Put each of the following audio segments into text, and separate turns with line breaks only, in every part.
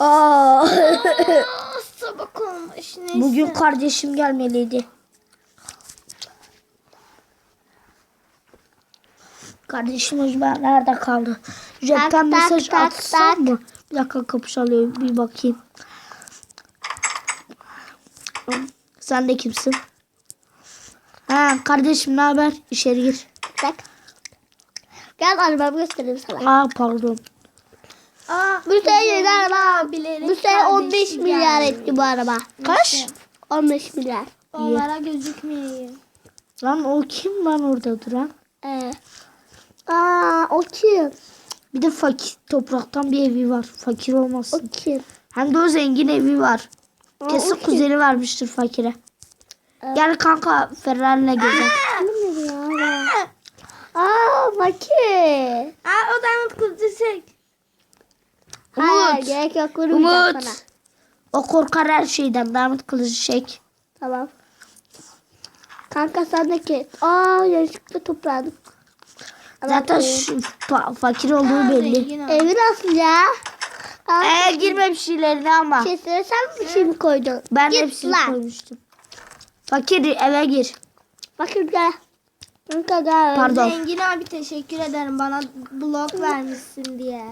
Aa,
Aa, sabah olmuş. Neyse.
bugün kardeşim gelmeliydi. Kardeşim acaba nerede kaldı? Cepten
Tak, tak,
mesaj
tak,
atsam
tak.
mı? Bir dakika kapı çalıyor bir bakayım. Sen de kimsin? Ha kardeşim ne haber? İçeri gir.
Bak. Gel arabamı göstereyim sana.
Aa pardon.
Aa,
Bu sene araba. Bu sene 15
kardeşi
milyar etti bu araba.
Kaç?
15 milyar.
Onlara gözükmeyeyim.
Lan o kim lan orada duran?
Ee. Aa o kim?
Bir de fakir topraktan bir evi var. Fakir
O
olmasın.
kim?
Hem de o zengin evi var.
Aa,
Kesin
o kim?
kuzeni vermiştir fakire. Gel kanka Ferrari'le gezelim.
Aa fakir.
Aa, o diamond kılıcı çek.
Hayır
Umut.
gerek yok vurmayacağım
Umut.
sana.
O korkar her şeyden. Damat kılıcı çek.
Tamam. Kanka sen de kes. Aa yanlışlıkla topladım.
Zaten şu fa- fakir olduğu belli.
Evi nasıl ya? Aa,
Ee, girme bir şeylerine ama.
Kesene sen bir şey mi koydun?
Ben
Git
hepsini
lan.
koymuştum. Fakir eve gir.
Bakın gel. Kanka gel.
Pardon.
Zengin abi teşekkür ederim bana blok vermişsin diye.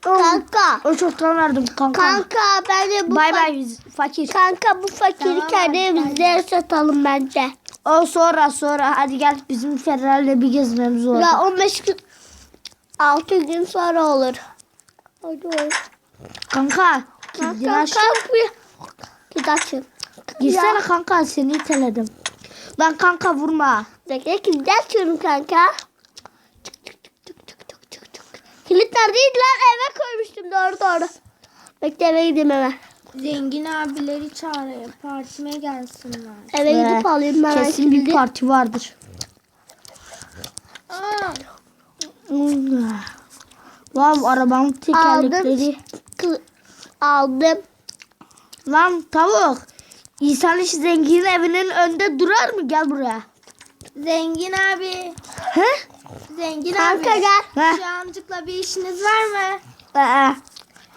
Kanka.
O çoktan verdim kanka.
Kanka bence bu
Bay bay fakir.
Kanka bu fakiri
Tamam,
kendi
hadi,
evimizde satalım bence.
O sonra sonra hadi gel bizim Ferrari'le bir gezmemiz oldu.
Ya 15 gün 6 gün sonra olur. Hadi olur.
Kanka
Kanka
aç.
kanka. Git açın.
Girsene kanka seni iteledim. Lan kanka vurma.
Bekle kilit açıyorum kanka. Çık, çık, çık, çık, çık, çık, çık, çık. Kilit neredeydi lan? Eve koymuştum doğru doğru. Bekle eve gideyim eve.
Zengin abileri çağırıyor. Partime gelsinler.
Eve gidip alayım ben
Kesin bir
kilidi.
parti vardır.
Aa,
arabanın tekerlekleri.
Kı- Aldım.
Lan tavuk. İnsan işi zenginin evinin önünde durar mı? Gel buraya.
zengin abi.
He?
Zengin
Kanka
abi.
gel.
He?
Şu amcıkla bir işiniz var mı?
Ee,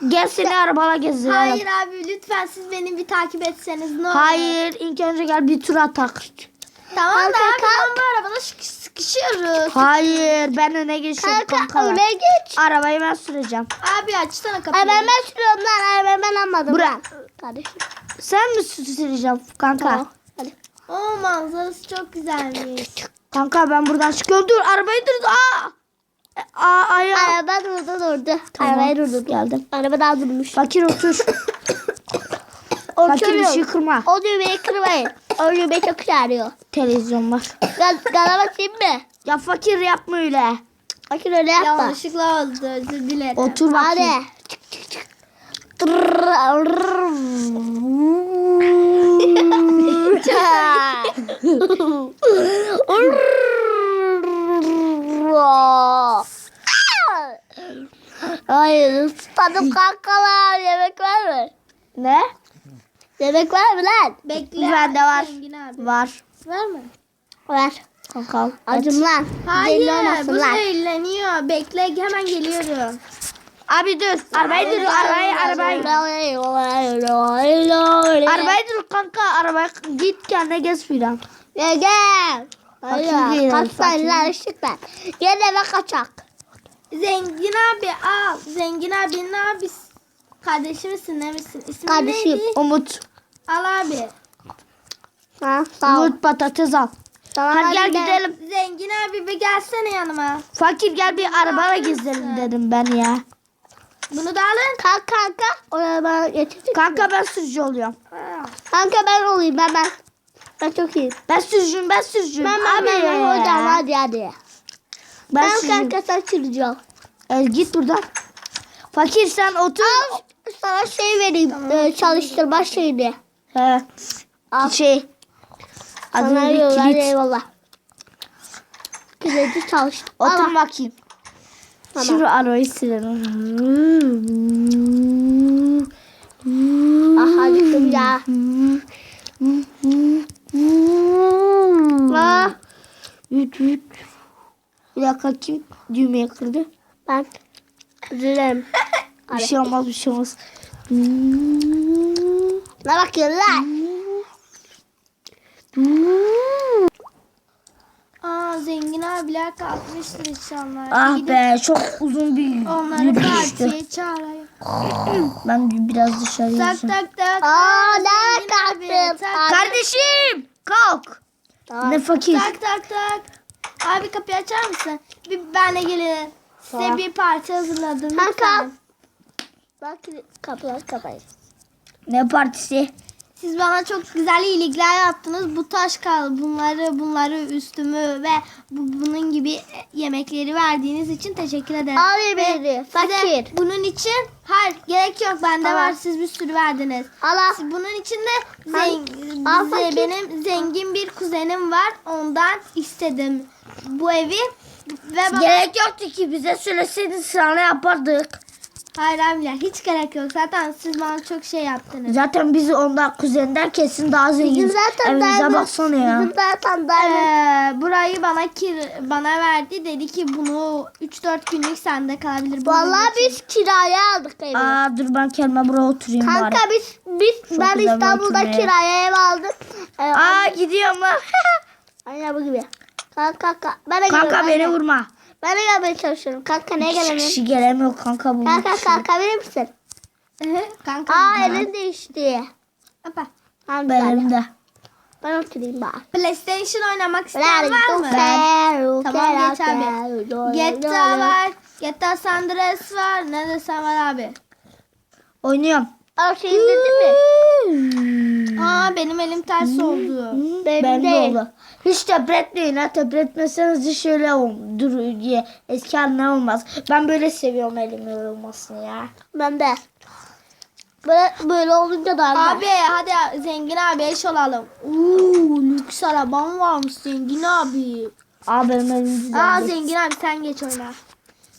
gel seni arabala gezdirelim.
Hayır abi lütfen siz beni bir takip etseniz ne olur.
Hayır. ilk önce gel bir tur atak.
Tamam da
Kanka,
abi
kalk.
bu arabada sıkış- sıkışıyoruz.
Hayır ben öne geçiyorum
Kanka
kanka.
oraya geç.
Arabayı ben süreceğim.
Abi açsana kapıyı.
Ay ben ben sürüyorum lan. Ay ben ben almadım. Lan. Kardeşim.
Sen mi süreceksin kanka?
Tamam. Hadi.
Oo manzarası çok güzelmiş.
Kanka ben buradan çıkıyorum. Dur arabayı dur. Aa! E, Aa, ayağı.
Araba durdu durdu.
Tamam.
Arabayı durdu.
Geldim.
Araba daha durmuş.
Fakir otur. Fakir bir şey kırma.
O düğmeyi kırmayın. O düğmeyi çok çağırıyor.
Televizyon var.
Gaz, gaza basayım mı?
Ya fakir yapma öyle.
Bakın öyle yapma.
Yanlışlıkla oldu özür dilerim.
Otur bakayım.
Hadi. Isladım kankalar. Yemek var mı?
Ne?
Yemek var mı lan?
Bekle.
Bende var. Var.
Var mı?
Var.
Kanka al.
Acım lan.
Hayır bu zehirleniyor. Bekle hemen geliyorum.
Abi dur. Arabayı dur. Arabayı arabayı. Arabayı dur kanka. Arabaya git kendine gez filan.
Gel gel. Hayır.
değil,
Kaç
fakir.
tane ışık ver. Gel eve kaçak.
Zengin abi al. Zengin abinin abisi. Kardeşi misin ne misin? İsmin
Kardeşim.
neydi?
Umut.
Al abi.
Ha, sağ ol.
Umut patates al.
Tamam,
Hadi gel
gidelim.
gidelim.
Zengin abi bir gelsene yanıma.
Fakir gel bir arabaya gezelim dedim ben ya.
Bunu da alın.
Kalk kanka. Oraya bana getirdik.
Kanka ben sürücü oluyorum.
Kanka ben olayım ben ben. Ben çok iyiyim.
Ben sürücüyüm ben sürücüyüm.
Ben ben
Abi.
ben, ben hocam hadi hadi.
Ben,
Ben,
sürücüyüm.
kanka sen sürücü ol.
E, git buradan. Fakir sen otur.
Al sana şey vereyim. e, çalıştırma şeyini.
He.
Al.
Şey.
Sana veriyorlar
kilit.
eyvallah. Kilidi çalıştır.
Otur
Al.
bakayım.
Tamam.
Şimdi arabayı silelim.
Ah acıktım ya. Ah.
Bir dakika kim düğmeyi kırdı?
Ben. Dilerim.
Bir şey olmaz bir şey olmaz. Hmm.
Ne bakıyorsun lan?
Aa zengin abiler kalkmıştır inşallah.
Ah
Gidip
be çok uzun bir
Onları
yürüyüştü.
partiye çağırayım.
Ben biraz dışarı
Tak
yürüyeceğim.
tak tak.
Aa ne kalktım.
tak.
Kardeşim kalk.
Tamam.
Ne fakir.
Tak tak tak. Abi kapıyı açar mısın? Bir ben de gelirim. Size bir parti hazırladım.
Kanka. Bak kapılar kapayın.
Ne partisi?
Siz bana çok güzel iyilikler yaptınız. Bu taş kal bunları bunları üstümü ve bu, bunun gibi yemekleri verdiğiniz için teşekkür ederim.
Beni
size
fakir.
bunun için hayır gerek yok bende
Tamam.
var siz bir sürü verdiniz.
Allah.
Siz- Bunun için de
Al-
zen-
al
bize-
fakir.
benim zengin bir kuzenim var. Ondan istedim bu evi ve bana
Gerek yoktu ki bize söyleseydin sana yapardık.
hayır abiler hiç gerek yok. Zaten siz bana çok şey yaptınız.
Zaten biz ondan kuzenden kesin daha
Bizim
zenginiz.
zaten
Evimize
diamond-
baksana ya.
Bizim zaten diamond.
Ee, burayı bana kir bana verdi. Dedi ki bunu 3-4 günlük sende kalabilir. Bunun
Vallahi
için.
biz kiraya aldık evi.
Aa dur ben kendime buraya oturayım bari.
Kanka biz biz ben
güzel bir
İstanbul'da
oturma
kiraya ev aldım. Ee,
Aa gidiyorum lan.
Aynen bu gibi. Kanka kanka. Ben de
kanka beni
ben de-
vurma.
Ben de gelmeye çalışıyorum. Kanka ne
İki
gelemiyorum?
kişi gelemiyor kanka bu.
Kanka
kişi.
kanka verir misin?
Kanka.
Aa elin değişti.
Hoppa.
Tamam
Ben
ben,
elimde.
ben oturayım bari.
PlayStation oynamak isteyen var mı?
Tamam
Tamam geç abi. GTA var. GTA San Andreas var. Ne desem var abi.
Oynuyorum.
Aa şey izledin mi?
Aa benim elim ters oldu.
Benim
Ben de oldu. Hiç tepretmeyin ha. Tepretmeseniz de şöyle dur diye. Eski haline olmaz. Ben böyle seviyorum elimin olmasını ya.
Ben de. Böyle, böyle olunca da
Abi hadi zengin abi eş olalım. Uuu lüks arabam varmış zengin abi.
Aa benim elim
Aa zengin abi sen geç oyna.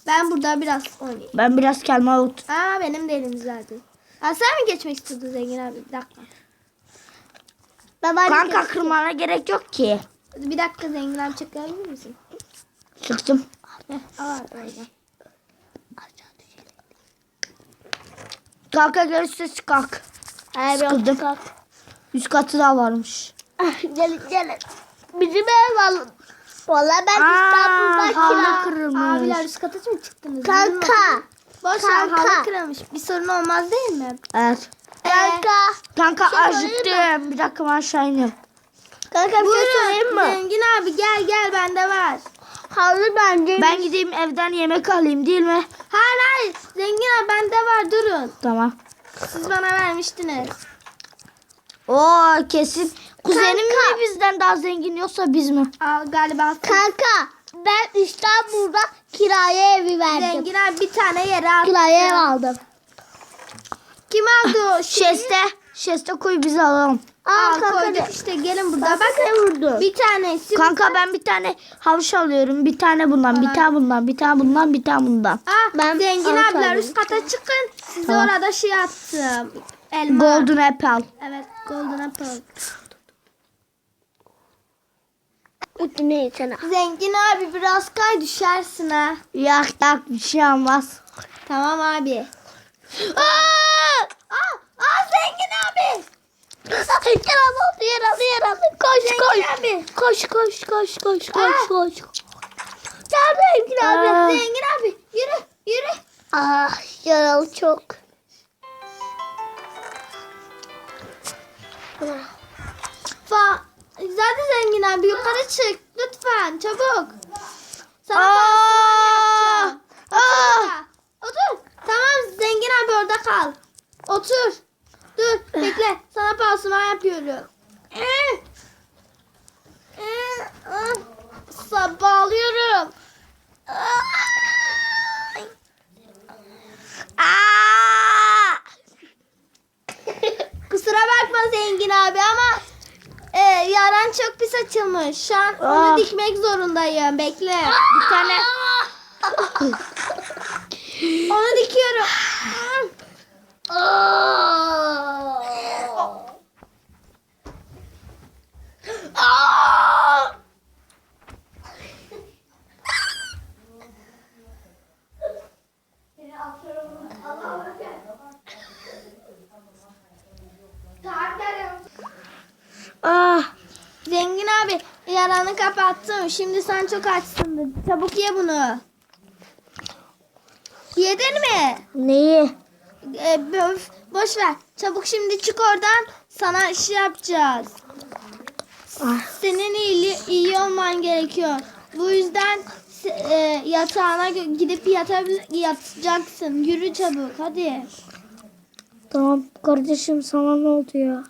Ben burada biraz oynayayım.
Ben biraz kendime otur.
Aa benim de elim düzeldi. Aa sen mi geçmek istiyordun zengin abi? Bir dakika.
Ben
Kanka kırmana gerek yok ki.
Bir dakika zengin abi çekebilir misin?
Çıktım.
Heh, al oyna.
Kanka gel üstte kalk.
Ay,
Sıkıldım.
kalk.
Üst katı da varmış.
Ah, Gelin gelin. Bizim ev var. Valla ben İstanbul'da
halı
kira.
kırılmış.
Abiler üst kata mı çıktınız?
Kanka.
Boş ver
Kanka.
halı kırılmış. Bir sorun olmaz değil mi?
Evet.
Kanka.
Kanka
Şey
acıktım. Bir dakika ben aşağı iniyorum.
Kanka bir şey söyleyeyim mi?
Zengin abi gel gel bende var.
Halı bence.
Ben gideyim evden yemek alayım değil mi?
Hayır hayır zengin abi bende var durun.
Tamam.
Siz bana vermiştiniz.
Oo kesin. Kuzenim mi bizden daha zengin yoksa biz mi?
Aa, galiba
Kanka ben İstanbul'da kiraya evi verdim.
zengin abi bir tane yere attı.
Kiraya ev aldım.
Kim aldı o şeyi?
Şeste. Şeste koy bizi alalım.
Aa
Aa,
kanka
koyduk işte gelin burada
Bak ne vurdu?
Bir tanesi.
Kanka ben bir tane havuç alıyorum. Bir tane bundan, bir tane bundan, bir tane bundan, bir tane bundan.
Aa,
Ben
zengin abiler üst kata çıkın. Size
Tamam.
orada şey attım. Elma.
Golden apple.
Evet golden apple.
Üstüne sana.
Zengin abi biraz kay düşersin ha.
Yak yak bir şey olmaz.
Tamam abi. Aa! Aa! Aa zengin abi.
Yer aldı yer aldı yer aldı. Koş koş.
Zengin abi.
Koş koş koş koş koş
Aa.
koş. Nerede Engin abi?
Aa.
Zengin abi yürü yürü.
Ah yaralı çok.
Fa Zaten zengin abi yukarı çık. Lütfen çabuk. Sana
Aa!
Otur. Otur. Tamam zengin abi orada kal. Otur. Dur bekle. Sana pansuman yapıyorum. Ah, sa- Bağlıyorum.
Aa!
Kusura bakma zengin abi ama e, yaran çok pis açılmış. Şu an onu
Ah.
dikmek zorundayım. Bekle.
Bir tane
Onu dikiyorum. Ağzını kapattım. Şimdi sen çok açsın. Çabuk ye bunu. Yedin mi?
Neyi?
Ee, boş ver. Çabuk şimdi çık oradan. Sana iş yapacağız.
Ah,
Senin iyi, iyi olman gerekiyor. Bu yüzden e, yatağına gidip yatabil- yatacaksın. Yürü çabuk hadi.
tamam kardeşim sana ne oldu ya?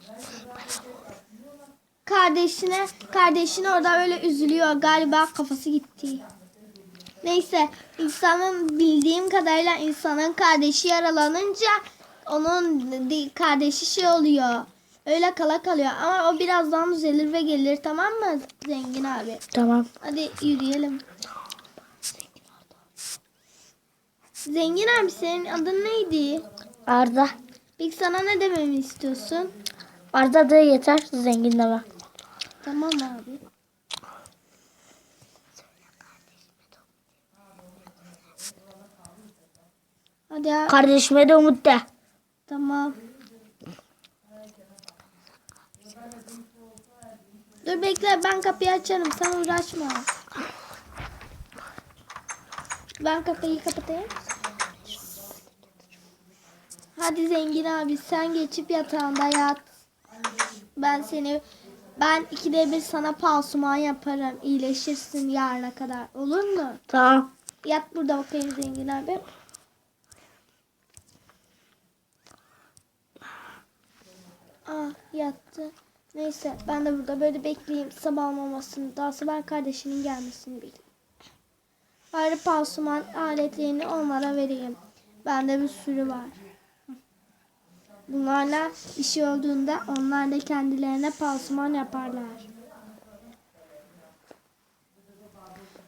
Kardeşine, kardeşine orada öyle üzülüyor. Galiba kafası gitti. Neyse, insanın bildiğim kadarıyla insanın kardeşi yaralanınca onun kardeşi şey oluyor. Öyle kala kalıyor ama o birazdan düzelir ve gelir tamam mı zengin abi?
Tamam.
Hadi yürüyelim. Zengin abi senin adın neydi?
Arda.
Peki sana ne dememi istiyorsun?
Arda da yeter zengin deme.
Tamam abi. Hadi ya.
Kardeşime de umut de.
Tamam. Dur bekle ben kapıyı açarım sen uğraşma. Ben kapıyı kapatayım. Hadi zengin abi sen geçip yatağında yat. Ben seni ben ikide bir sana pansuman yaparım. İyileşirsin yarına kadar. Olur mu?
Tamam.
Yat burada bakayım zengin abi. Ah yattı. Neyse ben de burada böyle bekleyeyim sabah olmamasını. Daha sabah kardeşinin gelmesini bekleyeyim. Bari pansuman aletlerini onlara vereyim. Bende bir sürü var. Bunlarla şey olduğunda onlar da kendilerine pansuman yaparlar.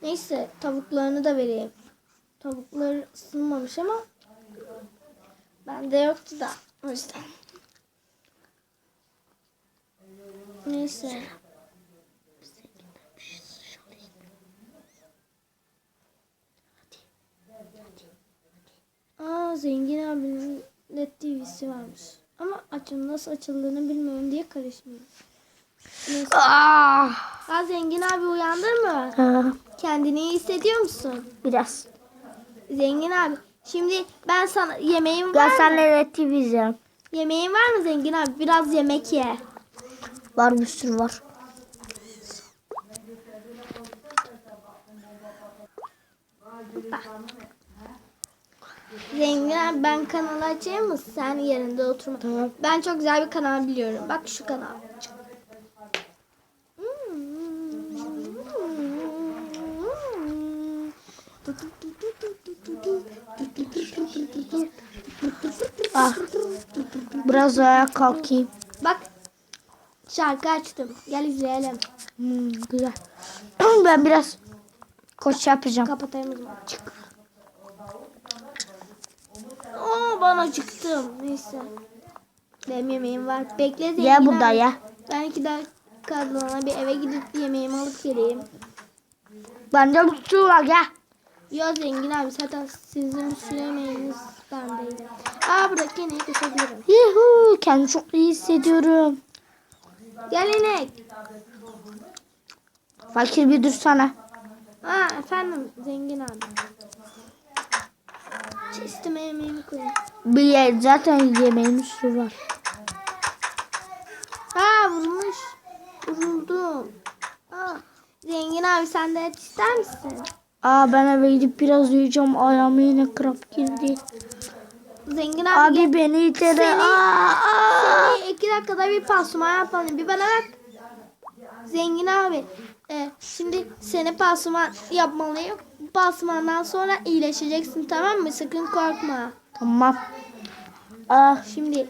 Neyse tavuklarını da vereyim. Tavukları ısınmamış ama bende yoktu da o yüzden. Neyse. Aa zengin abinin LED TV'si varmış. Ama açın nasıl açıldığını bilmiyorum diye karışmıyorum. Neyse.
Ah.
Aa zengin abi uyandın mı?
Ha,
Kendini iyi hissediyor musun?
biraz.
Zengin abi. Şimdi ben sana yemeğim var
Gel
mı?
senle de TV izleyelim.
Yemeğin var mı zengin abi? Biraz yemek ye.
Var bir sürü var.
Zengin ben kanalı açayım mı? Sen yerinde oturma.
Tamam.
Ben çok güzel bir kanal biliyorum. Bak şu kanal.
Ah. Biraz ayağa kalkayım.
Bak şarkı açtım. Gel izleyelim.
Hmm, güzel. ben biraz koç yapacağım.
Kapatayım o zaman. Aa ben acıktım. Neyse. Benim yemeğim var. Bekle zengin
Gel burada
abi.
ya.
Ben iki dakika bir eve gidip yemeğimi alıp geleyim.
Bende bir sürü var gel.
Yo zengin abi zaten sizin sürü yemeğiniz bendeydi. Aa buradaki ineği kesebilirim.
Yuhu, kendimi çok iyi hissediyorum.
Gel inek.
Fakir bir dursana.
Ha efendim zengin abi. Çeşitime yemeğimi koyayım.
Bir yer zaten yemeğim bir sürü var.
Ha vurmuş. Vuruldum. Ha. Zengin abi sen de et ister misin?
Aa ben eve gidip biraz uyuyacağım. Ayağıma yine kramp girdi.
Zengin abi, gel.
Abi beni itere.
Seni-
Aa, aa.
Seni iki dakikada bir pansuman yapalım. Bir bana bak. Zengin abi. e, şimdi seni pansuman yapmalıyım. Pansumandan sonra iyileşeceksin tamam mı? Sakın korkma.
Tamam. Aa,
Şimdi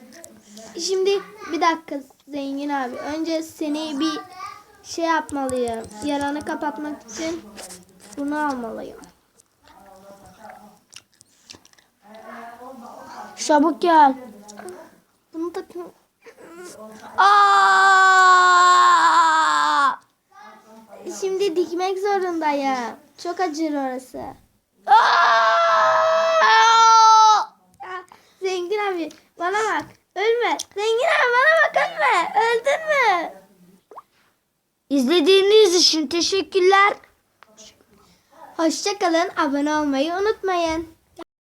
şimdi bir dakika zengin abi. Önce seni bir şey yapmalıyım. Yaranı kapatmak için bunu almalıyım.
çabuk gel.
Bunu takın.
Aa!
Şimdi dikmek zorundayım. Çok acır orası.
Aa!
Zengin abi bana bak. Ölme. Zengin abi bana bak ölme. Öldün mü?
İzlediğiniz için teşekkürler.
Hoşçakalın. Abone olmayı unutmayın.